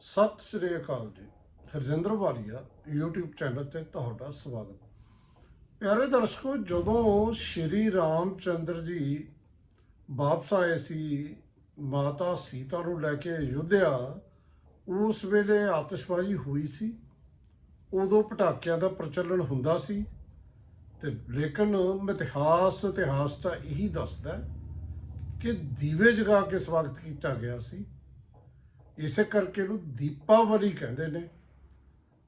ਸਤਿ ਸ੍ਰੀ ਅਕਾਲ ਜੀ। ਹਰਜਿੰਦਰ ਵਾਲੀਆ, YouTube channel ਤੇ ਤੁਹਾਡਾ ਸਵਾਗਤ। ਪਿਆਰੇ ਦਰਸ਼ਕੋ, ਜਦੋਂ ਸ਼੍ਰੀ ਰਾਮ ਚੰਦਰ ਜੀ ਵਾਪਸ ਆਏ ਸੀ, ਮਾਤਾ ਸੀਤਾ ਨੂੰ ਲੈ ਕੇ ਅਯੁੱਧਿਆ, ਉਸ ਵੇਲੇ ਆਤਿਸ਼ਬਾਜ਼ੀ ਹੋਈ ਸੀ। ਉਦੋਂ ਪਟਾਕਿਆਂ ਦਾ ਪ੍ਰਚਲਨ ਹੁੰਦਾ ਸੀ ਤੇ ਲੇਕਿਨ ਇਤਿਹਾਸ ਇਤਿਹਾਸ ਤਾਂ ਇਹੀ ਦੱਸਦਾ ਕਿ ਦੀਵੇ ਜਗਾ ਕੇ ਸਵਾਗਤ ਕੀਤਾ ਗਿਆ ਸੀ। ਇਸੇ ਕਰਕੇ ਇਹਨੂੰ ਦੀਪਾਵਲੀ ਕਹਿੰਦੇ ਨੇ।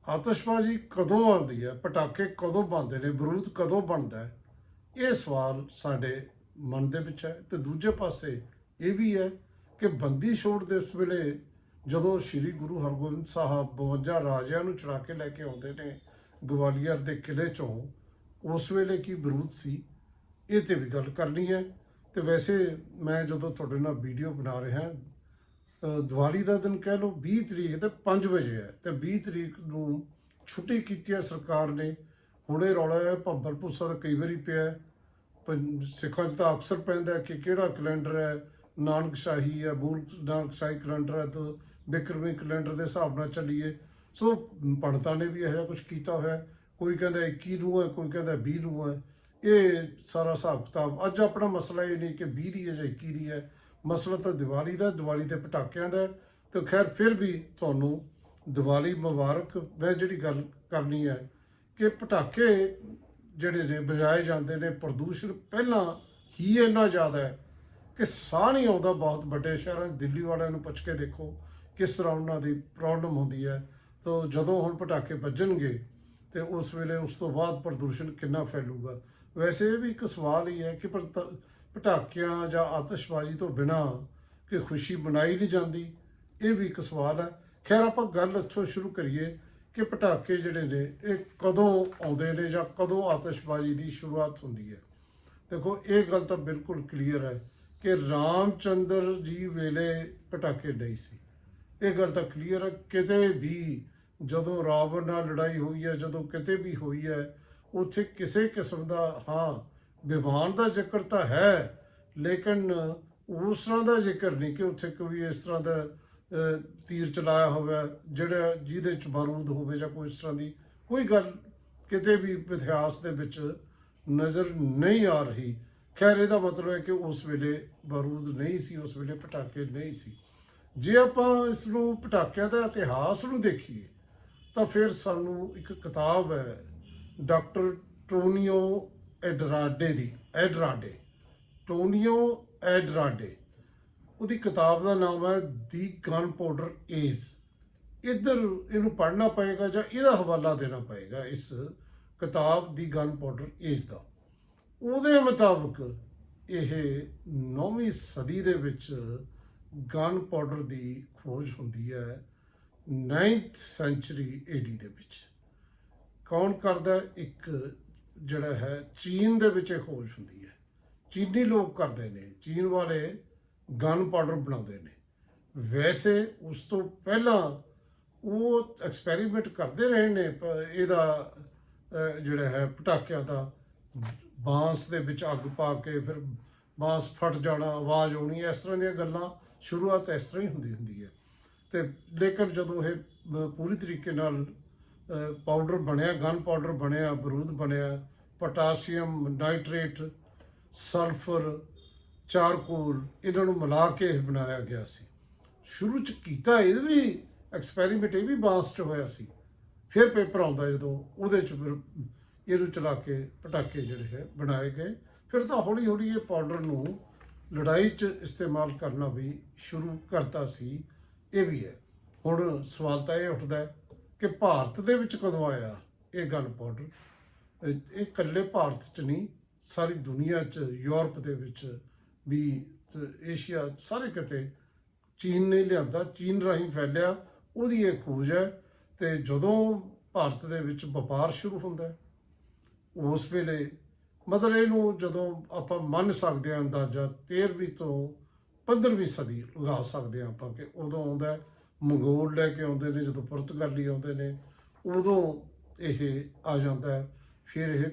ਆਤਿਸ਼ਬਾਜ਼ੀ ਕਦੋਂ ਆਉਂਦੀ ਹੈ? ਪਟਾਕੇ ਕਦੋਂ ਬਣਦੇ ਨੇ? ਬਰੂਦ ਕਦੋਂ ਬਣਦਾ ਹੈ? ਇਹ ਸਵਾਲ ਸਾਡੇ ਮਨ ਦੇ ਵਿੱਚ ਹੈ। ਤੇ ਦੂਜੇ ਪਾਸੇ ਇਹ ਵੀ ਹੈ ਕਿ ਬੰਦੀ ਛੋੜ ਦੇ ਉਸ ਵੇਲੇ ਜਦੋਂ ਸ੍ਰੀ ਗੁਰੂ ਹਰਗੋਬਿੰਦ ਸਾਹਿਬ 52 ਰਾਜਿਆਂ ਨੂੰ ਚੜਾ ਕੇ ਲੈ ਕੇ ਆਉਂਦੇ ਨੇ ਗਵਾਲੀਅਰ ਦੇ ਕਿਲੇ ਚੋਂ, ਉਸ ਵੇਲੇ ਕੀ ਬਰੂਦ ਸੀ? ਇਹ ਤੇ ਵੀ ਗੱਲ ਕਰਨੀ ਹੈ। ਤੇ ਵੈਸੇ ਮੈਂ ਜਦੋਂ ਤੁਹਾਡੇ ਨਾਲ ਵੀਡੀਓ ਬਣਾ ਰਿਹਾ ਦੀਵਾਲੀ ਦਾ ਦਿਨ ਕਹਿ ਲਓ 20 ਤਰੀਕ ਤੇ 5 ਵਜੇ ਹੈ। ਤੇ 20 ਤਰੀਕ ਨੂੰ ਛੁੱਟੀ ਕੀਤੀ ਹੈ ਸਰਕਾਰ ਨੇ। ਹੁਣੇ ਰੌਲਾ ਹੈ ਭੰਬਲ ਭੁੱਸਾ ਤਾਂ ਕਈ ਵਾਰੀ ਪਿਆ ਪੰ- ਸਿੱਖਾਂ 'ਚ ਤਾਂ ਅਕਸਰ ਪੈਂਦਾ ਕਿ ਕਿਹੜਾ ਕੈਲੰਡਰ ਹੈ ਨਾਨਕ ਸ਼ਾਹੀ ਹੈ, ਮੂਲ ਨਾਨਕ ਸ਼ਾਹੀ ਕੈਲੰਡਰ ਹੈ, ਤਾਂ ਬਿਕਰਮੀ ਕੈਲੰਡਰ ਦੇ ਹਿਸਾਬ ਨਾਲ ਚੱਲੀਏ। ਸੋ ਪੰਡਤਾਂ ਨੇ ਵੀ ਇਹੋ ਜਿਹਾ ਕੁਝ ਕੀਤਾ ਹੋਇਆ ਕੋਈ ਕਹਿੰਦਾ 21 ਨੂੰ ਹੈ, ਕੋਈ ਕਹਿੰਦਾ 20 ਨੂੰ ਹੈ। ਇਹ ਸਾਰਾ ਹਿਸਾਬ ਕਿਤਾਬ, ਅੱਜ ਆਪਣਾ ਮਸਲਾ ਇਹ ਨਹੀਂ ਕਿ 20 ਦੀ ਹੈ ਜਾਂ 21 ਦੀ ਹੈ। ਮਸਲਾ ਤਾਂ ਦੀਵਾਲੀ ਦਾ ਦੀਵਾਲੀ ਤੇ ਪਟਾਕਿਆਂ ਦਾ ਹੈ। ਤੇ ਖੈਰ, ਫਿਰ ਵੀ ਤੁਹਾਨੂੰ ਦੀਵਾਲੀ ਮੁਬਾਰਕ, ਮੈਂ ਜਿਹੜੀ ਗੱਲ ਕਰਨੀ ਹੈ ਕਿ ਪਟਾਕੇ ਜਿਹੜੇ ਨੇ, ਵਜਾਏ ਜਾਂਦੇ ਨੇ, ਪ੍ਰਦੂਸ਼ਣ ਪਹਿਲਾਂ ਹੀ ਇੰਨਾ ਜ਼ਿਆਦਾ ਹੈ ਕਿ ਸਾਹ ਨਹੀਂ ਆਉਂਦਾ ਬਹੁਤ ਵੱਡੇ ਸ਼ਹਿਰਾਂ 'ਚ। ਦਿੱਲੀ ਵਾਲਿਆਂ ਨੂੰ ਪੁੱਛ ਕੇ ਦੇਖੋ ਕਿਸ ਤਰ੍ਹਾਂ ਉਹਨਾਂ ਦੀ ਪ੍ਰੋਬਲਮ ਹੁੰਦੀ ਹੈ। ਤਾਂ ਜਦੋਂ ਹੁਣ ਪਟਾਕੇ ਵੱਜਣਗੇ ਤੇ ਉਸ ਵੇਲੇ ਉਸ ਤੋਂ ਬਾਅਦ ਪ੍ਰਦੂਸ਼ਣ ਕਿੰਨਾ ਫੈਲੂਗਾ। ਵੈਸੇ ਇਹ ਵੀ ਇੱਕ ਸਵਾਲ ਹੀ ਹੈ ਕਿ ਪਟ- ਪਟਾਕਿਆਂ ਜਾਂ ਆਤਿਸ਼ਬਾਜ਼ੀ ਤੋਂ ਬਿਨਾ ਕਿ ਖੁਸ਼ੀ ਮਨਾਈ ਨਹੀਂ ਜਾਂਦੀ, ਇਹ ਵੀ ਇੱਕ ਸਵਾਲ ਹੈ। ਖੈਰ, ਆਪਾਂ ਗੱਲ ਇੱਥੋਂ ਸ਼ੁਰੂ ਕਰੀਏ ਕਿ ਪਟਾਕੇ ਜਿਹੜੇ ਨੇ, ਇਹ ਕਦੋਂ ਆਉਂਦੇ ਨੇ ਜਾਂ ਕਦੋਂ ਆਤਿਸ਼ਬਾਜ਼ੀ ਦੀ ਸ਼ੁਰੂਆਤ ਹੁੰਦੀ ਹੈ? ਦੇਖੋ, ਇਹ ਗੱਲ ਤਾਂ ਬਿਲਕੁਲ ਕਲੀਅਰ ਹੈ ਕਿ ਰਾਮਚੰਦਰ ਜੀ ਵੇਲੇ ਪਟਾਕੇ ਨਹੀਂ ਸੀ। ਇਹ ਗੱਲ ਤਾਂ ਕਲੀਅਰ ਹੈ। ਕਿਤੇ ਵੀ ਜਦੋਂ ਰਾਵਣ ਨਾਲ ਲੜਾਈ ਹੋਈ ਹੈ, ਜਦੋਂ ਕਿਤੇ ਵੀ ਹੋਈ ਹੈ ਉੱਥੇ ਕਿਸੇ ਕਿਸਮ ਦਾ, ਹਾਂ ਵਿਵਾਨ ਦਾ ਜ਼ਿਕਰ ਤਾਂ ਹੈ, ਲੇਕਿਨ ਉਸ ਤਰ੍ਹਾਂ ਦਾ ਜ਼ਿਕਰ ਨਹੀਂ ਕਿ ਉੱਥੇ ਕੋਈ ਇਸ ਤਰ੍ਹਾਂ ਦਾ ਤੀਰ ਚਲਾਇਆ ਹੋਵੇ, ਜਿਹੜਾ ਜਿਹਦੇ ਚ ਬਾਰੂਦ ਹੋਵੇ ਜਾਂ ਕੋਈ ਇਸ ਤਰ੍ਹਾਂ ਦੀ ਕੋਈ ਗੱਲ ਕਿਤੇ ਵੀ ਇਤਿਹਾਸ ਦੇ ਵਿੱਚ ਨਜ਼ਰ ਨਹੀਂ ਆ ਰਹੀ। ਖੈਰ, ਇਹਦਾ ਮਤਲਬ ਹੈ ਕਿ ਉਸ ਵੇਲੇ ਬਾਰੂਦ ਨਹੀਂ ਸੀ, ਉਸ ਵੇਲੇ ਪਟਾਕੇ ਨਹੀਂ ਸੀ। ਜੇ ਆਪਾਂ ਇਸ ਨੂੰ ਪਟਾਕਿਆਂ ਦਾ ਇਤਿਹਾਸ ਨੂੰ ਦੇਖੀਏ, ਤਾਂ ਫਿਰ ਸਾਨੂੰ ਇੱਕ ਕਿਤਾਬ ਹੈ ਡਾਕਟਰ ਟੋਨੀਓ ਐਡਰਾਡੇ ਦੀ, ਐਡਰਾਡੇ, ਟੋਨੀਓ ਐਡਰਾਡੇ। ਉਹਦੀ ਕਿਤਾਬ ਦਾ ਨਾਮ ਹੈ ਦੀ ਗਨ ਪਾਊਡਰ ਏਜ। ਇੱਧਰ ਇਹਨੂੰ ਪੜ੍ਹਨਾ ਪਏਗਾ ਜਾਂ ਇਹਦਾ ਹਵਾਲਾ ਦੇਣਾ ਪਏਗਾ ਇਸ ਕਿਤਾਬ ਦੀ ਗਨ ਪਾਊਡਰ ਏਜ ਦਾ। ਉਹਦੇ ਮੁਤਾਬਕ ਇਹ 9ਵੀਂ ਸਦੀ ਦੇ ਵਿੱਚ ਗਨ ਪਾਊਡਰ ਦੀ ਖੋਜ ਹੁੰਦੀ ਹੈ 9th ਸੈਂਚੁਰੀ ਏਡੀ ਦੇ ਵਿੱਚ। ਕੌਣ ਕਰਦਾ ਇੱਕ ਜਿਹੜਾ ਹੈ, ਚੀਨ ਦੇ ਵਿੱਚ ਇਹ ਖੋਜ ਹੁੰਦੀ ਹੈ। ਚੀਨੀ ਲੋਕ ਕਰਦੇ ਨੇ। ਚੀਨ ਵਾਲੇ ਗਨ ਪਾਊਡਰ ਬਣਾਉਂਦੇ ਨੇ। ਵੈਸੇ ਉਸ ਤੋਂ ਪਹਿਲਾਂ ਉਹ ਐਕਸਪੈਰੀਮੈਂਟ ਕਰਦੇ ਰਹੇ ਨੇ, ਪ- ਇਹਦਾ ਜਿਹੜਾ ਹੈ, ਪਟਾਕਿਆਂ ਦਾ। ਬਾਂਸ ਦੇ ਵਿੱਚ ਅੱਗ ਪਾ ਕੇ ਫਿਰ ਬਾਂਸ ਫਟ ਜਾਣਾ, ਆਵਾਜ਼ ਆਉਣੀ, ਇਸ ਤਰ੍ਹਾਂ ਦੀਆਂ ਗੱਲਾਂ ਸ਼ੁਰੂਆਤ ਇਸ ਤਰ੍ਹਾਂ ਹੀ ਹੁੰਦੀ ਹੁੰਦੀ ਹੈ। ਤੇ ਲੇਕਿਨ ਜਦੋਂ ਇਹ ਪੂਰੀ ਤਰੀਕੇ ਨਾਲ ਪਾਊਡਰ ਬਣਿਆ, ਗਨ ਪਾਊਡਰ ਬਣਿਆ ਬਰੂਦ ਬਣਿਆ, ਪੋਟਾਸ਼ੀਅਮ, ਨਾਈਟ੍ਰੇਟ, ਸਲਫਰ, ਚਾਰਕੋਲ, ਇਹਨਾਂ ਨੂੰ ਮਿਲਾ ਕੇ ਇਹ ਬਣਾਇਆ ਗਿਆ ਸੀ। ਸ਼ੁਰੂ ਚ ਕੀਤਾ ਇਹ ਵੀ ਐਕਸਪੈਰੀਮੈਂਟ ਇਹ ਵੀ ਬਾਂਸ 'ਚ ਹੋਇਆ ਸੀ। ਫਿਰ ਪੇਪਰ ਆਉਂਦਾ ਜਦੋਂ ਉਹਦੇ ਚ ਫਿਰ ਇਹਨੂੰ ਚਲਾ ਕੇ ਪਟਾਕੇ ਜਿਹੜੇ ਹੈ ਬਣਾਏ ਗਏ। ਫਿਰ ਤਾਂ ਹੌਲੀ ਹੌਲੀ ਇਹ ਪਾਊਡਰ ਨੂੰ ਲੜਾਈ 'ਚ ਇਸਤੇਮਾਲ ਕਰਨਾ ਵੀ ਸ਼ੁਰੂ ਕਰਤਾ ਸੀ। ਇਹ ਵੀ ਹੈ। ਹੁਣ ਸਵਾਲ ਤਾਂ ਇਹ ਉੱਠਦਾ ਹੈ ਕਿ ਭਾਰਤ ਦੇ ਵਿੱਚ ਕਦੋਂ ਆਇਆ ਇਹ ਗਨ ਪਾਊਡਰ ਇਹ ਇਕੱਲੇ ਭਾਰਤ 'ਚ ਨਹੀਂ, ਸਾਰੀ ਦੁਨੀਆ 'ਚ, ਯੂਰਪ ਦੇ ਵਿੱਚ ਵੀ ਏਸ਼ੀਆ ਸਾਰੇ ਕਿਤੇ ਚੀਨ ਨੇ ਲਿਆਂਦਾ, ਚੀਨ ਰਾਹੀਂ ਫੈਲਿਆ, ਉਹਦੀ ਇਹ ਖੋਜ ਹੈ, ਤੇ ਜਦੋਂ ਭਾਰਤ ਦੇ ਵਿੱਚ ਵਪਾਰ ਸ਼ੁਰੂ ਹੁੰਦਾ ਉਸ ਵੇਲੇ ਮਤਲਬ ਇਹਨੂੰ ਜਦੋਂ ਆਪਾਂ ਮੰਨ ਸਕਦੇ ਹਾਂ ਅੰਦਾਜ਼ਾ 13ਵੀਂ ਤੋਂ 15ਵੀਂ ਸਦੀ ਲਗਾ ਸਕਦੇ ਹਾਂ ਆਪਾਂ ਕਿ ਉਦੋਂ ਆਉਂਦਾ ਮੰਗੋਲ ਲੈ ਕੇ ਆਉਂਦੇ ਨੇ, ਜਦੋਂ ਪੁਰਤਗਾਲੀ ਆਉਂਦੇ ਨੇ, ਉਦੋਂ ਇਹ ਆ ਜਾਂਦਾ ਹੈ। ਫਿਰ ਇਹ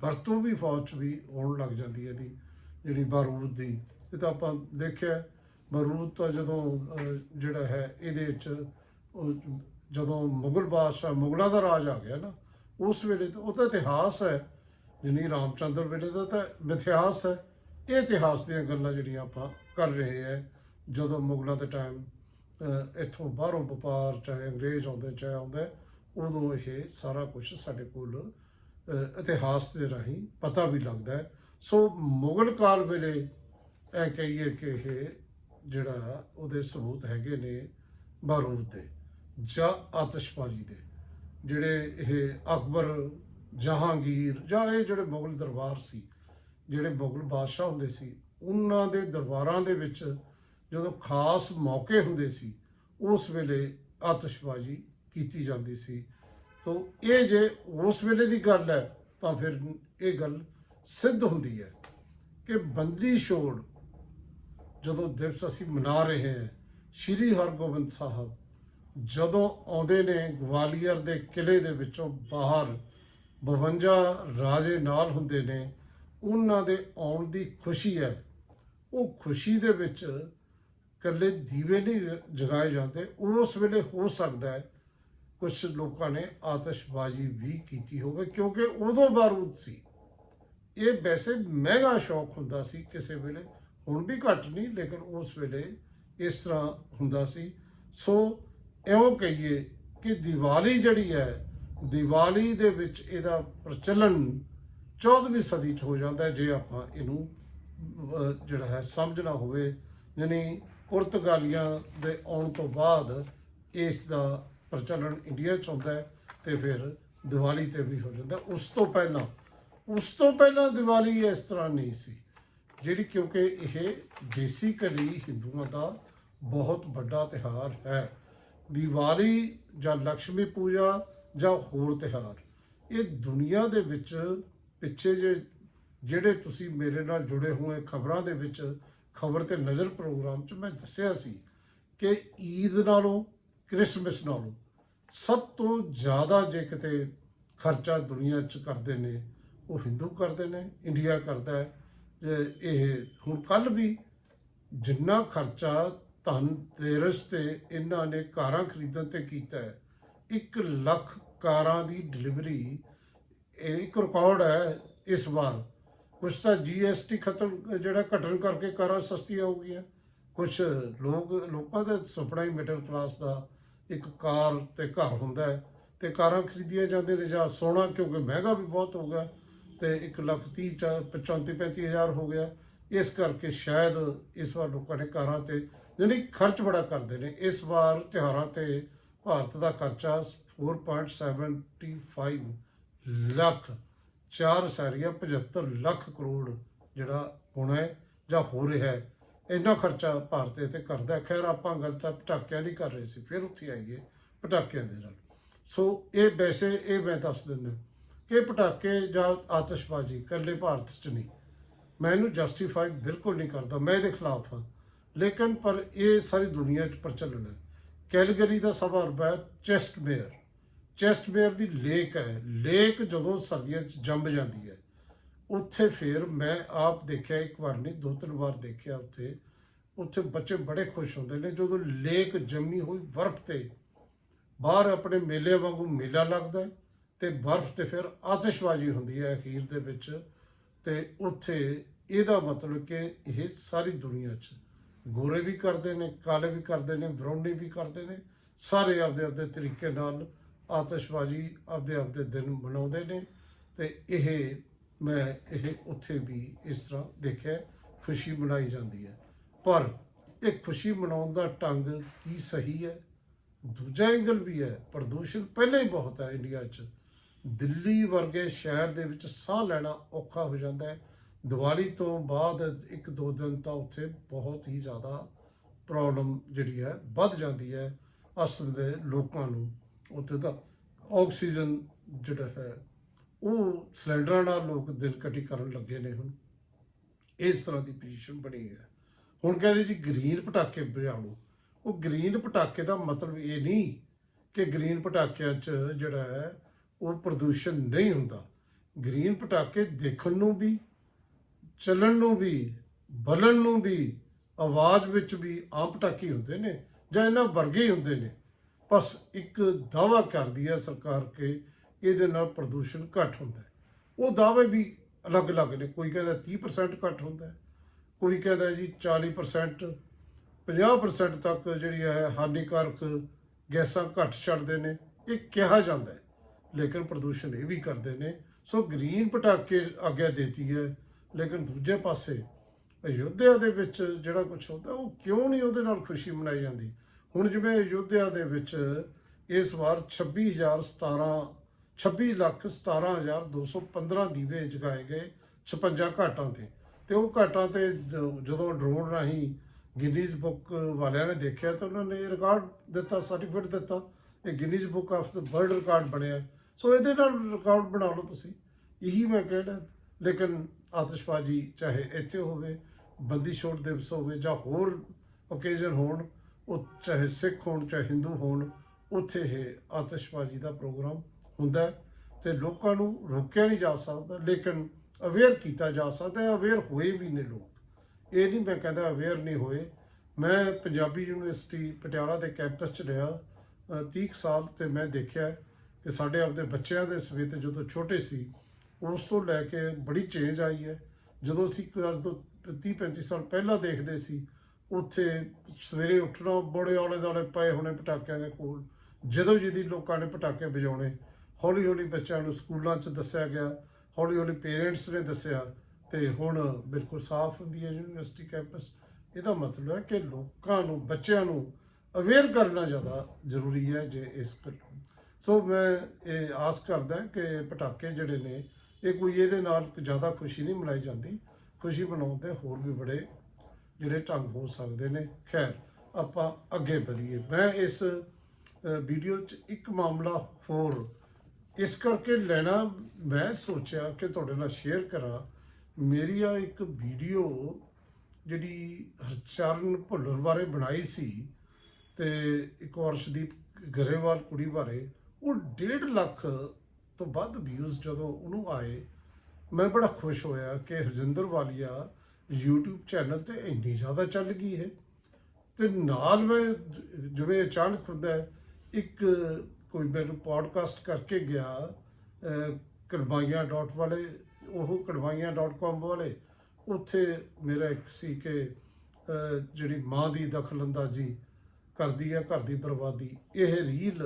ਵਰਤੋਂ ਵੀ ਫੌਜ 'ਚ ਵੀ ਹੋਣ ਲੱਗ ਜਾਂਦੀ ਹੈ ਇਹਦੀ, ਜਿਹੜੀ ਬਾਰੂਦ ਦੀ। ਇਹ ਤਾਂ ਆਪਾਂ ਦੇਖਿਆ, ਬਾਰੂਦ ਤਾਂ ਜਦੋਂ ਜਿਹੜਾ ਹੈ, ਇਹਦੇ 'ਚ ਜਦੋਂ ਮੁਗਲ ਬਾਦਸ਼ਾਹ ਮੁਗਲਾਂ ਦਾ ਰਾਜ ਆ ਗਿਆ ਨਾ, ਉਸ ਵੇਲੇ ਤਾਂ ਉਹ ਤਾਂ ਇਤਿਹਾਸ ਹੈ। ਜਿਨੀ ਰਾਮਚੰਦਰ ਵੇਲੇ ਦਾ ਤਾਂ ਇਤਿਹਾਸ ਹੈ। ਇਹ ਇਤਿਹਾਸ ਦੀਆਂ ਗੱਲਾਂ ਜਿਹੜੀਆਂ ਆਪਾਂ ਕਰ ਰਹੇ ਹੈ, ਜਦੋਂ ਮੁਗਲਾਂ ਦੇ ਟਾਈਮ ਇੱਥੋਂ ਬਾਹਰੋਂ ਵਪਾਰ ਚਾਹੇ ਅੰਗਰੇਜ਼ ਆਉਂਦੇ ਚਾਹੇ ਆਉਂਦੇ, ਉਦੋਂ ਇਹ ਸਾਰਾ ਕੁਝ ਸਾਡੇ ਕੋਲ ਇਤਿਹਾਸ ਦੇ ਰਾਹੀਂ ਪਤਾ ਵੀ ਲੱਗਦਾ ਸੋ ਮੁਗਲ ਕਾਲ ਵੇਲੇ ਇਹ ਕਹੀਏ ਕਿ ਇਹ ਜਿਹੜਾ ਉਹਦੇ ਸਬੂਤ ਹੈਗੇ ਨੇ ਬਾਰੂਦ ਦੇ ਜਾਂ ਆਤਿਸ਼ਬਾਜ਼ੀ ਦੇ, ਜਿਹੜੇ ਇਹ ਅਕਬਰ ਜਹਾਂਗੀਰ ਜਾਂ ਇਹ ਜਿਹੜੇ ਮੁਗਲ ਦਰਬਾਰ ਸੀ, ਜਿਹੜੇ ਮੁਗਲ ਬਾਦਸ਼ਾਹ ਹੁੰਦੇ ਸੀ, ਉਹਨਾਂ ਦੇ ਦਰਬਾਰਾਂ ਦੇ ਵਿੱਚ ਜਦੋਂ ਖਾਸ ਮੌਕੇ ਹੁੰਦੇ ਸੀ, ਉਸ ਵੇਲੇ ਆਤਿਸ਼ਬਾਜ਼ੀ ਕੀਤੀ ਜਾਂਦੀ ਸੀ। ਸੋ ਇਹ ਜੇ ਉਸ ਵੇਲੇ ਦੀ ਗੱਲ ਹੈ, ਤਾਂ ਫਿਰ ਇਹ ਗੱਲ ਸਿੱਧ ਹੁੰਦੀ ਹੈ ਕਿ ਬੰਦੀ ਛੋੜ ਜਦੋਂ ਦਿਵਸ ਅਸੀਂ ਮਨਾ ਰਹੇ ਹਾਂ, ਸ਼੍ਰੀ ਹਰਗੋਬਿੰਦ ਸਾਹਿਬ ਜਦੋਂ ਆਉਂਦੇ ਨੇ ਗਵਾਲੀਅਰ ਦੇ ਕਿਲੇ ਦੇ ਵਿੱਚੋਂ ਬਾਹਰ 52 ਰਾਜੇ ਨਾਲ ਹੁੰਦੇ ਨੇ, ਉਹਨਾਂ ਦੇ ਆਉਣ ਦੀ ਖੁਸ਼ੀ ਹੈ। ਉਹ ਖੁਸ਼ੀ ਦੇ ਵਿੱਚ ਕੱਲੇ ਦੀਵੇ ਨਹੀਂ ਜਗਾਏ ਜਾਂਦੇ, ਉਸ ਵੇਲੇ ਹੋ ਸਕਦਾ ਹੈ ਕੁਝ ਲੋਕਾਂ ਨੇ ਆਤਿਸ਼ਬਾਜ਼ੀ ਵੀ ਕੀਤੀ ਹੋਵੇ, ਕਿਉਂਕਿ ਉਦੋਂ ਬਾਰੂਦ ਸੀ। ਇਹ ਵੈਸੇ ਮਹਿੰਗਾ ਸ਼ੌਕ ਹੁੰਦਾ ਸੀ ਕਿਸੇ ਵੇਲੇ, ਹੁਣ ਵੀ ਘੱਟ ਨਹੀਂ, ਲੇਕਿਨ ਉਸ ਵੇਲੇ ਇਸ ਤਰ੍ਹਾਂ ਹੁੰਦਾ ਸੀ। ਸੋ ਇਉਂ ਕਹੀਏ ਕਿ ਦੀਵਾਲੀ ਜਿਹੜੀ ਹੈ, ਦੀਵਾਲੀ ਦੇ ਵਿੱਚ ਇਹਦਾ ਪ੍ਰਚਲਨ 14ਵੀਂ ਸਦੀ 'ਚ ਹੋ ਜਾਂਦਾ ਜੇ ਆਪਾਂ ਇਹਨੂੰ ਜਿਹੜਾ ਹੈ, ਸਮਝਣਾ ਹੋਵੇ, ਯਾਨੀ ਪੁਰਤਗਾਲੀਆਂ ਦੇ ਆਉਣ ਤੋਂ ਬਾਅਦ ਇਸ ਦਾ ਪ੍ਰਚਲਨ ਇੰਡੀਆ 'ਚ ਹੁੰਦਾ ਹੈ ਤੇ ਫਿਰ ਦੀਵਾਲੀ ਤੇ ਵੀ ਹੋ ਜਾਂਦਾ। ਉਸ ਤੋਂ ਪਹਿਲਾਂ, ਉਸ ਤੋਂ ਪਹਿਲਾਂ ਦੀਵਾਲੀ ਇਸ ਤਰ੍ਹਾਂ ਨਹੀਂ ਸੀ, ਜਿਹੜੀ ਕਿਉਂਕਿ ਇਹ ਬੇਸਿਕਲੀ ਹਿੰਦੂਆਂ ਦਾ ਬਹੁਤ ਵੱਡਾ ਤਿਉਹਾਰ ਹੈ। ਦੀਵਾਲੀ ਜਾਂ ਲక్ష్ਮੀ ਪੂਜਾ ਜਾਂ ਹੋਰ ਤਿਉਹਾਰ, ਇਹ ਦੁਨੀਆ ਦੇ ਵਿੱਚ ਪਿੱਛੇ ਜੇ, ਜਿਹੜੇ ਤੁਸੀਂ ਮੇਰੇ ਨਾਲ ਜੁੜੇ ਹੋਏ ਖਬਰਾਂ ਦੇ ਵਿੱਚ ਖਬਰ ਤੇ ਨਜ਼ਰ ਪ੍ਰੋਗਰਾਮ 'ਚ ਮੈਂ ਦੱਸਿਆ ਸੀ ਕਿ ਈਦ ਨਾਲੋਂ, ਕ੍ਰਿਸਮਸ ਨਾਲੋਂ ਸਭ ਤੋਂ ਜ਼ਿਆਦਾ ਜੇ ਕਿਤੇ ਖਰਚਾ ਦੁਨੀਆ 'ਚ ਕਰਦੇ ਨੇ, ਉਹ ਹਿੰਦੂ ਕਰਦੇ ਨੇ ਇੰਡੀਆ ਕਰਦਾ ਹੈ। ਇਹ ਹੁਣ ਕੱਲ ਵੀ ਜਿੰਨਾ ਖਰਚਾ ਧਨ ਤੇਰਸ ਤੇ ਇਹਨਾਂ ਨੇ ਕਾਰਾਂ ਖਰੀਦਣ ਤੇ ਕੀਤਾ ਹੈ 1 ਲੱਖ ਕਾਰਾਂ ਦੀ ਡਿਲੀਵਰੀ ਇਹ ਇੱਕ ਰਿਕਾਰਡ ਹੈ ਇਸ ਵਾਰ। ਕੁਛ ਤਾਂ ਜੀਐਸਟੀ ਖਤਮ, ਜਿਹੜਾ ਘਟਣ ਕਰਕੇ ਕਾਰਾਂ ਸਸਤੀਆਂ ਹੋ ਗਈਆਂ। ਕੁਝ ਲੋਕ, ਲੋਕਾਂ ਦਾ ਸੁਪਨਾ ਹੀ ਮਿਡਲ ਕਲਾਸ ਦਾ ਇੱਕ ਕਾਰ ਤੇ ਘਰ ਹੁੰਦਾ ਹੈ ਤੇ ਕਾਰਾਂ ਖਰੀਦੀਆਂ ਜਾਂਦੇ ਨੇ ਜਾਂ ਸੋਨਾ, ਕਿਉਂਕਿ ਮਹਿੰਗਾ ਵੀ ਬਹੁਤ ਹੋ ਗਿਆ ਤੇ 1 ਲੱਖ 30 35 35 ਹਜ਼ਾਰ ਹੋ ਗਿਆ। ਇਸ ਕਰਕੇ ਸ਼ਾਇਦ ਇਸ ਵਾਰ ਲੋਕਾਂ ਨੇ ਕਾਰਾਂ ਤੇ ਯਾਨੀ ਖਰਚ ਬੜਾ ਕਰਦੇ ਨੇ। ਇਸ ਵਾਰ ਤਿਉਹਾਰਾਂ ਤੇ ਭਾਰਤ ਦਾ ਖਰਚਾ 4.75 ਲੱਖ ਚਾਰ ਸਾਰੀਆਂ 75 ਲੱਖ ਕਰੋੜ ਜਿਹੜਾ ਹੋਣਾ ਹੈ ਜਾਂ ਹੋ ਰਿਹਾ ਹੈ, ਇੰਨਾ ਖਰਚਾ ਭਾਰਤ ਤੇ ਕਰਦਾ ਖੈਰ, ਆਪਾਂ ਗੱਲ ਤਾਂ ਪਟਾਕਿਆਂ ਦੀ ਕਰ ਰਹੇ ਸੀ, ਫਿਰ ਉੱਥੇ ਆਈਏ ਪਟਾਕਿਆਂ ਦੇ ਨਾਲ। ਸੋ ਇਹ ਵੈਸੇ ਇਹ ਮੈਂ ਦੱਸ ਦਿੰਦਾ ਕਿ ਪਟਾਕੇ ਜਾਂ ਆਤਿਸ਼ਬਾਜ਼ੀ ਇਕੱਲੇ ਭਾਰਤ 'ਚ ਨਹੀਂ। ਮੈਂ ਇਹਨੂੰ ਜਸਟੀਫਾਈ ਬਿਲਕੁਲ ਨਹੀਂ ਕਰਦਾ, ਮੈਂ ਇਹਦੇ ਖਿਲਾਫ ਹਾਂ। ਲੇਕਿਨ ਪਰ ਇਹ ਸਾਰੀ ਦੁਨੀਆ 'ਚ ਪ੍ਰਚਲਨ ਹੈ। ਕੈਲਗਰੀ ਦਾ ਸਭਾ ਰੁਪਏ ਚੈਸਟ ਮੇਅਰ। ਚੈਸਟ ਮੇਅਰ ਦੀ ਲੇਕ ਹੈ। ਲੇਕ ਜਦੋਂ ਸਰਦੀਆਂ 'ਚ ਜੰਮ ਜਾਂਦੀ ਹੈ, ਉੱਥੇ ਫਿਰ ਮੈਂ ਆਪ ਦੇਖਿਆ, ਇੱਕ ਵਾਰ ਨਹੀਂ, ਦੋ ਤਿੰਨ ਵਾਰ ਦੇਖਿਆ ਉੱਥੇ। ਉੱਥੇ ਬੱਚੇ ਬੜੇ ਖੁਸ਼ ਹੁੰਦੇ ਨੇ, ਜਦੋਂ ਲੇਕ ਜੰਮੀ ਹੋਈ ਬਰਫ਼ ਤੇ, ਬਾਹਰ ਆਪਣੇ ਮੇਲੇ ਵਾਂਗੂ ਮੇਲਾ ਲੱਗਦਾ ਹੈ ਤੇ ਬਰਫ਼ ਤੇ ਫਿਰ ਆਤਿਸ਼ਬਾਜ਼ੀ ਹੁੰਦੀ ਹੈ ਅਖੀਰ ਦੇ ਵਿੱਚ। ਤੇ ਉੱਥੇ ਇਹਦਾ ਮਤਲਬ ਕਿ ਇਹ ਸਾਰੀ ਦੁਨੀਆ 'ਚ ਗੋਰੇ ਵੀ ਕਰਦੇ ਨੇ, ਕਾਲੇ ਵੀ ਕਰਦੇ ਨੇ ਬਰੌਨੀ ਵੀ ਕਰਦੇ ਨੇ, ਸਾਰੇ ਆਪਦੇ ਆਪਦੇ ਤਰੀਕੇ ਨਾਲ ਆਤਿਸ਼ਬਾਜ਼ੀ ਆਪਦੇ ਆਪਦੇ ਦਿਨ ਮਨਾਉਂਦੇ ਨੇ ਤੇ ਇਹ ਮੈਂ ਇਹ ਉੱਥੇ ਵੀ ਇਸ ਤਰ੍ਹਾਂ ਦੇਖਿਆ, ਖੁਸ਼ੀ ਮਨਾਈ ਜਾਂਦੀ ਹੈ। ਪਰ ਇਹ ਖੁਸ਼ੀ ਮਨਾਉਣ ਦਾ ਢੰਗ ਕੀ ਸਹੀ ਹੈ? ਦੂਜਾ ਐਂਗਲ ਵੀ ਹੈ, ਪ੍ਰਦੂਸ਼ਣ ਪਹਿਲਾਂ ਹੀ ਬਹੁਤ ਹੈ ਇੰਡੀਆ 'ਚ। ਦਿੱਲੀ ਵਰਗੇ ਸ਼ਹਿਰ ਦੇ ਵਿੱਚ ਸਾਹ ਲੈਣਾ ਔਖਾ ਹੋ ਜਾਂਦਾ ਹੈ। ਦੀਵਾਲੀ ਤੋਂ ਬਾਅਦ ਇੱਕ ਦੋ ਦਿਨ ਤਾਂ ਉੱਥੇ ਬਹੁਤ ਹੀ ਜ਼ਿਆਦਾ ਪ੍ਰੋਬਲਮ ਜਿਹੜੀ ਹੈ ਵੱਧ ਜਾਂਦੀ ਹੈ। ਅਸਲ ਦੇ ਲੋਕਾਂ ਨੂੰ ਉੱਥੇ ਤਾਂ ਆਕਸੀਜਨ ਜਿਹੜਾ ਹੈ, ਉਹ ਸਿਲੰਡਰਾਂ ਨਾਲ ਲੋਕ ਦਿਨ ਕਟੀ ਕਰਨ ਲੱਗੇ ਨੇ ਹੁਣ। ਇਸ ਤਰ੍ਹਾਂ ਦੀ ਪੋਜੀਸ਼ਨ ਬਣੀ ਹੈ। ਹੁਣ ਕਹਿੰਦੇ ਜੀ ਗ੍ਰੀਨ ਪਟਾਕੇ ਵਜਾਓ ਉਹ ਗ੍ਰੀਨ ਪਟਾਕੇ ਦਾ ਮਤਲਬ ਇਹ ਨਹੀਂ ਕਿ ਗ੍ਰੀਨ ਪਟਾਕਿਆਂ 'ਚ ਜਿਹੜਾ ਹੈ, ਉਹ ਪ੍ਰਦੂਸ਼ਣ ਨਹੀਂ ਹੁੰਦਾ। ਗ੍ਰੀਨ ਪਟਾਕੇ ਦੇਖਣ ਨੂੰ ਵੀ, ਚੱਲਣ ਨੂੰ ਵੀ, ਬਲਣ ਨੂੰ ਵੀ, ਆਵਾਜ਼ ਵਿੱਚ ਵੀ ਆਮ ਪਟਾਕੇ ਹੁੰਦੇ ਨੇ ਜਾਂ ਇਹਨਾਂ ਵਰਗੇ ਹੀ ਹੁੰਦੇ ਨੇ। ਬਸ ਇੱਕ ਦਾਵਾ ਕਰਦੀ ਹੈ ਸਰਕਾਰ ਕਿ ਇਹਦੇ ਨਾਲ ਪ੍ਰਦੂਸ਼ਣ ਘੱਟ ਹੁੰਦਾ ਹੈ। ਉਹ ਦਾਅਵੇ ਵੀ ਅਲੱਗ-ਅਲੱਗ ਨੇ। ਕੋਈ ਕਹਿੰਦਾ 30% ਘੱਟ ਹੁੰਦਾ ਕੋਈ ਕਹਿੰਦਾ ਜੀ 40% 50% ਤੱਕ ਜਿਹੜੀ ਹੈ ਹਾਨੀਕਾਰਕ ਗੈਸਾਂ ਘੱਟ ਛੱਡਦੇ ਨੇ। ਇਹ ਕਿਹਾ ਜਾਂਦਾ ਹੈ। ਲੇਕਿਨ ਪ੍ਰਦੂਸ਼ਣ ਇਹ ਵੀ ਕਰਦੇ ਨੇ। ਸੋ ਗ੍ਰੀਨ ਪਟਾਕੇ ਆਗਿਆ ਦੇਤੀ ਹੈ, ਲੇਕਿਨ ਦੂਜੇ ਪਾਸੇ ਅਯੁੱਧਿਆ ਦੇ ਵਿੱਚ ਜਿਹੜਾ ਕੁਝ ਹੁੰਦਾ, ਉਹ ਕਿਉਂ ਨਹੀਂ ਉਹਦੇ ਨਾਲ ਖੁਸ਼ੀ ਮਨਾਈ ਜਾਂਦੀ? ਹੁਣ ਜਿਵੇਂ ਅਯੁੱਧਿਆ ਦੇ ਵਿੱਚ ਇਸ ਵਾਰ 26017 26 ਲੱਖ 17215 ਦੀਵੇ ਜਗਾਏ ਗਏ 56 ਘਾਟਾਂ ਤੇ। ਤੇ ਉਹ ਘਾਟਾਂ ਤੇ ਜਦੋਂ ਡਰੋਨ ਰਾਹੀਂ ਗਿਨੀਜ਼ ਬੁੱਕ ਵਾਲਿਆਂ ਨੇ ਦੇਖਿਆ ਤਾਂ ਉਹਨਾਂ ਨੇ ਰਿਕਾਰਡ ਦਿੱਤਾ ਸਰਟੀਫਿਕੇਟ ਦਿੱਤਾ, ਇਹ Guinness book of the world record ਬਣਿਆ। ਸੋ ਇਹਦੇ ਨਾਲ ਰਿਕਾਰਡ ਬਣਾ ਲਓ ਤੁਸੀਂ। ਇਹੀ ਮੈਂ ਕਹਿਣਾ ਲੇਕਿਨ ਆਤਿਸ਼ਬਾਜ਼ੀ ਚਾਹੇ ਇੱਥੇ ਹੋਵੇ, ਬੰਦੀ ਛੋੜ ਦਿਵਸ ਹੋਵੇ ਜਾਂ ਹੋਰ ਓਕੇਜ਼ਨ ਹੋਣ ਉਹ ਚਾਹੇ ਸਿੱਖ ਹੋਣ ਚਾਹੇ ਹਿੰਦੂ ਹੋਣ ਉੱਥੇ ਇਹ ਆਤਿਸ਼ਬਾਜ਼ੀ ਦਾ ਪ੍ਰੋਗਰਾਮ ਹੁੰਦਾ ਹੈ ਤੇ ਲੋਕਾਂ ਨੂੰ ਰੋਕਿਆ ਨਹੀਂ ਜਾ ਸਕਦਾ ਲੇਕਿਨ ਅਵੇਅਰ ਕੀਤਾ ਜਾ ਸਕਦਾ ਹੈ ਅਵੇਅਰ ਹੋਏ ਵੀ ਨੇ ਲੋਕ। ਇਹ ਨਹੀਂ ਮੈਂ ਕਹਿੰਦਾ ਅਵੇਅਰ ਨਹੀਂ ਹੋਏ। ਮੈਂ ਪੰਜਾਬੀ ਯੂਨੀਵਰਸਿਟੀ ਪਟਿਆਲਾ ਦੇ ਕੈਂਪਸ 'ਚ ਰਿਹਾ ਅ, 30 ਕੁ ਸਾਲ ਤੇ ਮੈਂ ਦੇਖਿਆ ਕਿ ਸਾਡੇ ਆਪਦੇ ਬੱਚਿਆਂ ਦੇ ਸਮੇਤ ਜਦੋਂ ਛੋਟੇ ਸੀ ਉਸ ਤੋਂ ਲੈ ਕੇ ਬੜੀ ਚੇਂਜ ਆਈ ਹੈ। ਜਦੋਂ ਅਸੀਂ ਅੱਜ ਤੋਂ 30 35 ਸਾਲ ਪਹਿਲਾਂ ਦੇਖਦੇ ਸੀ ਉੱਥੇ ਸਵੇਰੇ ਉੱਠਣਾ, ਬੜੇ ਆਲੇ ਦੁਆਲੇ ਪਏ ਹੋਣੇ ਪਟਾਕਿਆਂ ਦੇ ਕੋਲ। ਜਦੋਂ ਜਿਹਦੀ ਲੋਕਾਂ ਨੇ ਪਟਾਕੇ ਵਜਾਉਣੇ ਹੌਲੀ ਹੌਲੀ ਬੱਚਿਆਂ ਨੂੰ ਸਕੂਲਾਂ 'ਚ ਦੱਸਿਆ ਗਿਆ ਹੌਲੀ ਹੌਲੀ ਪੇਰੈਂਟਸ ਨੇ ਦੱਸਿਆ ਤੇ ਹੁਣ ਬਿਲਕੁਲ ਸਾਫ਼ ਹੁੰਦੀ ਹੈ ਯੂਨੀਵਰਸਿਟੀ ਕੈਂਪਸ। ਇਹਦਾ ਮਤਲਬ ਹੈ ਕਿ ਲੋਕਾਂ ਨੂੰ, ਬੱਚਿਆਂ ਨੂੰ ਅਵੇਅਰ ਕਰਨਾ ਜ਼ਿਆਦਾ ਜ਼ਰੂਰੀ ਹੈ ਜੇ ਇਸ ਗੱਲ ਸੋ ਮੈਂ ਇਹ ਆਸ ਕਰਦਾ ਕਿ ਪਟਾਕੇ ਜਿਹੜੇ ਨੇ, ਇਹ ਕੋਈ ਇਹਦੇ ਨਾਲ ਜ਼ਿਆਦਾ ਖੁਸ਼ੀ ਨਹੀਂ ਮਨਾਈ ਜਾਂਦੀ। ਖੁਸ਼ੀ ਮਨਾਉਣ ਦੇ ਹੋਰ ਵੀ ਬੜੇ ਜਿਹੜੇ ਢੰਗ ਹੋ ਸਕਦੇ ਨੇ। ਖੈਰ, ਆਪਾਂ ਅੱਗੇ ਵਧੀਏ। ਮੈਂ ਇਸ ਵੀਡੀਓ 'ਚ ਇੱਕ ਮਾਮਲਾ ਹੋਰ ਇਸ ਕਰਕੇ ਲੈਣਾ, ਮੈਂ ਸੋਚਿਆ ਕਿ ਤੁਹਾਡੇ ਨਾਲ ਸ਼ੇਅਰ ਕਰਾਂ। ਮੇਰੀ ਆ ਇੱਕ ਵੀਡੀਓ ਜਿਹੜੀ ਹਰਚਰਨ ਭੁੱਲਰ ਬਾਰੇ ਬਣਾਈ ਸੀ ਤੇ ਇੱਕ ਅਰਸ਼ਦੀਪ ਗਰੇਵਾਲ ਕੁੜੀ ਬਾਰੇ, ਉਹ 1.5 ਲੱਖ ਤੋਂ ਵੱਧ ਵਿਊਜ਼ ਜਦੋਂ ਉਹਨੂੰ ਆਏ, ਮੈਂ ਬੜਾ ਖੁਸ਼ ਹੋਇਆ ਕਿ ਹਰਜਿੰਦਰ ਵਾਲੀਆ YouTube ਚੈਨਲ ਤੇ ਇੰਨੀ ਜ਼ਿਆਦਾ ਚੱਲ ਗਈ ਹੈ ਤੇ ਨਾਲ ਮੈਂ ਜਿਵੇਂ ਅਚਾਨਕ ਹੁੰਦਾ ਹੈ, ਇੱਕ ਕੋਈ ਮੈਨੂੰ ਪੋਡਕਾਸਟ ਕਰਕੇ ਗਿਆ ਕੜਵਾਈਆਂ ਡਾਟ ਵਾਲੇ ਉਹ ਕੜਵਾਈਆਂ ਡਾਟ ਕਾਮ ਵਾਲੇ ਉੱਥੇ ਮੇਰਾ ਇੱਕ ਸੀ ਕਿ ਜਿਹੜੀ ਮਾਂ ਦੀ ਦਖਲਅੰਦਾਜ਼ੀ ਕਰਦੀ ਹੈ ਘਰ ਦੀ ਬਰਬਾਦੀ ਇਹ ਰੀਲ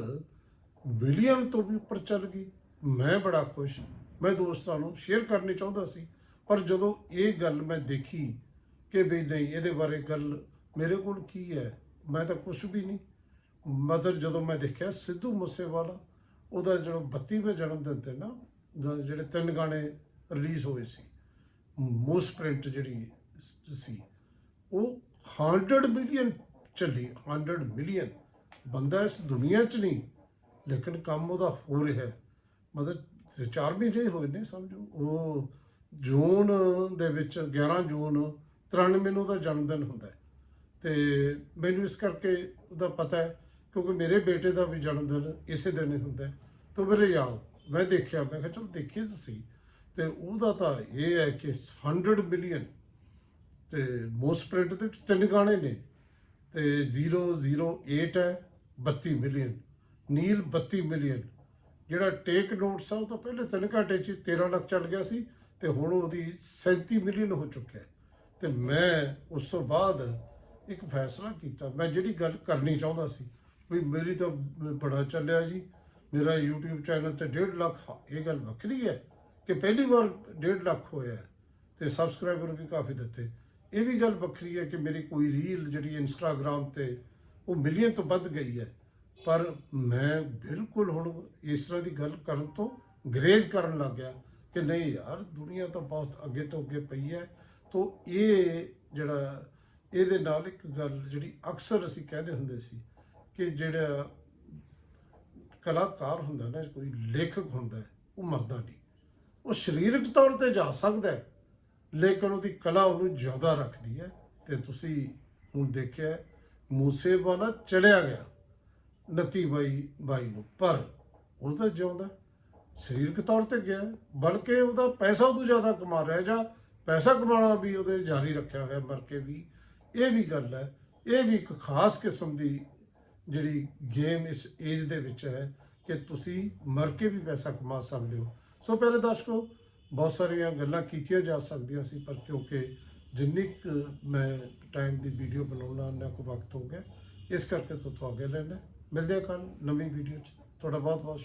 ਮਿਲੀਅਨ ਤੋਂ ਵੀ ਉੱਪਰ ਚੱਲ ਗਈ। ਮੈਂ ਬੜਾ ਖੁਸ਼ ਮੈਂ ਦੋਸਤਾਂ ਨੂੰ ਸ਼ੇਅਰ ਕਰਨੀ ਚਾਹੁੰਦਾ ਸੀ। ਪਰ ਜਦੋਂ ਇਹ ਗੱਲ ਮੈਂ ਦੇਖੀ ਕਿ ਵੀ ਨਹੀਂ, ਇਹਦੇ ਬਾਰੇ ਗੱਲ ਮੇਰੇ ਕੋਲ ਕੀ ਹੈ? ਮੈਂ ਤਾਂ ਕੁਝ ਵੀ ਨਹੀਂ। ਮਦਰ ਜਦੋਂ ਮੈਂ ਦੇਖਿਆ ਸਿੱਧੂ ਮੂਸੇਵਾਲਾ, ਉਹਦਾ ਜਿਹੜਾ 32ਵੇਂ ਜਨਮ ਦਿਨ ਤੇ ਨਾ ਜਿਹੜੇ ਤਿੰਨ ਗਾਣੇ ਰਿਲੀਜ਼ ਹੋਏ ਸੀ ਮੋਸਟ ਪ੍ਰਿੰਟ ਜਿਹੜੀ ਸੀ ਉਹ 100 ਮਿਲੀਅਨ ਚੱਲੀ 100 ਮਿਲੀਅਨ ਬੰਦਾ ਇਸ ਦੁਨੀਆ 'ਚ ਨਹੀਂ, ਲੇਕਿਨ ਕੰਮ ਉਹਦਾ ਹੋ ਰਿਹਾ। ਮਤਲਬ ਤੇ ਚਾਰ ਮਹੀਨੇ ਹੋਏ ਨੇ, ਸਮਝੋ। ਉਹ ਜੂਨ ਦੇ ਵਿੱਚ 11 ਜੂਨ 93 ਨੂੰ ਉਹਦਾ ਜਨਮ ਦਿਨ ਹੁੰਦਾ ਹੈ। ਤੇ ਮੈਨੂੰ ਇਸ ਕਰਕੇ ਉਹਦਾ ਪਤਾ ਹੈ, ਕਿਉਂਕਿ ਮੇਰੇ ਬੇਟੇ ਦਾ ਵੀ ਜਨਮ ਦਿਨ ਇਸੇ ਦਿਨ ਹੀ ਹੁੰਦਾ ਹੈ। ਤਾਂ ਮੇਰੇ ਯਾਦ ਮੈਂ ਦੇਖਿਆ, ਮੈਂ ਕਿਹਾ, ਚਲੋ ਦੇਖੀਏ ਤਾਂ ਸਹੀ। ਤੇ ਉਹਦਾ ਤਾਂ ਇਹ ਹੈ ਕਿ 100 ਮਿਲੀਅਨ ਤੇ ਮੋਸਟ ਪ੍ਰਿੰਟ ਦੇ ਵਿੱਚ ਤਿੰਨ ਗਾਣੇ ਨੇ। ਤੇ 008 ਹੈ 32 ਮਿਲੀਅਨ ਨੀਲ 32 ਮਿਲੀਅਨ ਜਿਹੜਾ ਟੇਕ ਨੋਟਸ ਆ, ਉਹ ਤਾਂ ਪਹਿਲੇ ਤਿੰਨ ਘੰਟੇ 'ਚ ਹੀ 13 ਲੱਖ ਚੱਲ ਗਿਆ ਸੀ। ਤੇ ਹੁਣ ਉਹਦੀ 37 ਮਿਲੀਅਨ ਹੋ ਚੁੱਕਿਆ ਹੈ। ਤੇ ਮੈਂ ਉਸ ਤੋਂ ਬਾਅਦ ਇੱਕ ਫੈਸਲਾ ਕੀਤਾ। ਮੈਂ ਜਿਹੜੀ ਗੱਲ ਕਰਨੀ ਚਾਹੁੰਦਾ ਸੀ ਵੀ ਮੇਰੀ ਤਾਂ ਬੜਾ ਚੱਲਿਆ ਜੀ। ਮੇਰਾ YouTube ਚੈਨਲ ਤੇ 1.5 ਲੱਖ ਹਾਂ, ਇਹ ਗੱਲ ਵੱਖਰੀ ਹੈ ਕਿ ਪਹਿਲੀ ਵਾਰ 1.5 ਲੱਖ ਹੋਇਆ ਹੈ ਤੇ ਸਬਸਕ੍ਰਾਈਬਰ ਵੀ ਕਾਫੀ ਦਿੱਤੇ। ਇਹ ਵੀ ਗੱਲ ਵੱਖਰੀ ਹੈ ਕਿ ਮੇਰੀ ਕੋਈ ਰੀਲ ਜਿਹੜੀ ਇੰਸਟਾਗ੍ਰam ਤੇ ਉਹ ਮਿਲੀਅਨ ਤੋਂ ਵੱਧ ਗਈ ਹੈ। ਪਰ ਮੈਂ ਬਿਲਕੁਲ ਹੁਣ ਇਸ ਤਰ੍ਹਾਂ ਦੀ ਗੱਲ ਕਰਨ ਤੋਂ ਗਰੇਜ਼ ਕਰਨ ਲੱਗ ਗਿਆ। ਕਿ ਨਹੀਂ ਯਾਰ, ਦੁਨੀਆ ਤਾਂ ਬਹੁਤ ਅੱਗੇ ਤੋਂ ਅੱਗੇ ਪਈ ਹੈ। ਤੋਂ ਇਹ ਜਿਹੜਾ, ਇਹਦੇ ਨਾਲ ਇੱਕ ਗੱਲ ਜਿਹੜੀ ਅਕਸਰ ਅਸੀਂ ਕਹਿੰਦੇ ਹੁੰਦੇ ਸੀ ਕਿ ਜਿਹੜਾ ਕਲਾਕਾਰ ਹੁੰਦਾ ਨਾ, ਕੋਈ ਲੇਖਕ ਹੁੰਦਾ, ਉਹ ਮਰਦਾ ਨਹੀਂ। ਉਹ ਸਰੀਰਕ ਤੌਰ ਤੇ ਜਾ ਸਕਦਾ ਹੈ, ਲੇਕਿਨ ਉਹਦੀ ਕਲਾ ਉਹਨੂੰ ਜਿਉਂਦਾ ਰੱਖਦੀ ਹੈ। ਤੇ ਤੁਸੀਂ ਹੁਣ ਦੇਖਿਆ ਮੂਸੇ ਵਾਲਾ ਚਲਿਆ ਗਿਆ ਨਤੀ ਬਾਈ ਬਾਈ ਨੂੰ, ਪਰ ਉਹ ਤਾਂ ਜਿਉਂਦਾ। ਸਰੀਰਕ ਤੌਰ ਤੇ ਗਿਆ ਬਲਕਿ ਉਹਦਾ ਪੈਸਾ ਉਹ ਤੋਂ ਜ਼ਿਆਦਾ ਕਮਾ ਰਿਹਾ ਜਾਂ ਪੈਸਾ ਕਮਾਉਣਾ ਵੀ ਉਹਦੇ ਜਾਰੀ ਰੱਖਿਆ ਹੋਇਆ ਮਰ ਕੇ ਵੀ। ਇਹ ਵੀ ਗੱਲ ਹੈ, ਇਹ ਵੀ ਇੱਕ ਖਾਸ ਕਿਸਮ ਦੀ ਜਿਹੜੀ ਗੇਮ ਇਸ ਏਜ ਦੇ ਵਿੱਚ ਹੈ ਕਿ ਤੁਸੀਂ ਮਰ ਕੇ ਵੀ ਪੈਸਾ ਕਮਾ ਸਕਦੇ ਹੋ। ਸੋ ਪਿਆਰੇ ਦਰਸ਼ਕੋ, ਬਹੁਤ ਸਾਰੀਆਂ ਗੱਲਾਂ ਕੀਤੀਆਂ ਜਾ ਸਕਦੀਆਂ ਸੀ, ਪਰ ਕਿਉਂਕਿ ਜਿੰਨੀ ਕੁ ਮੈਂ ਟਾਈਮ ਦੀ ਵੀਡੀਓ ਬਣਾਉਣਾ ਉਹਨਾਂ ਕੋ ਵਕਤ ਹੋ ਗਿਆ, ਇਸ ਕਰਕੇ ਤੋਂ ਅੱਗੇ ਲੈਣਾ ਮਿਲਦੇ ਹਾਂ ਕੱਲ ਨਵੀਂ ਵੀਡੀਓ 'ਚ। ਤੁਹਾਡਾ ਬਹੁਤ ਬਹੁਤ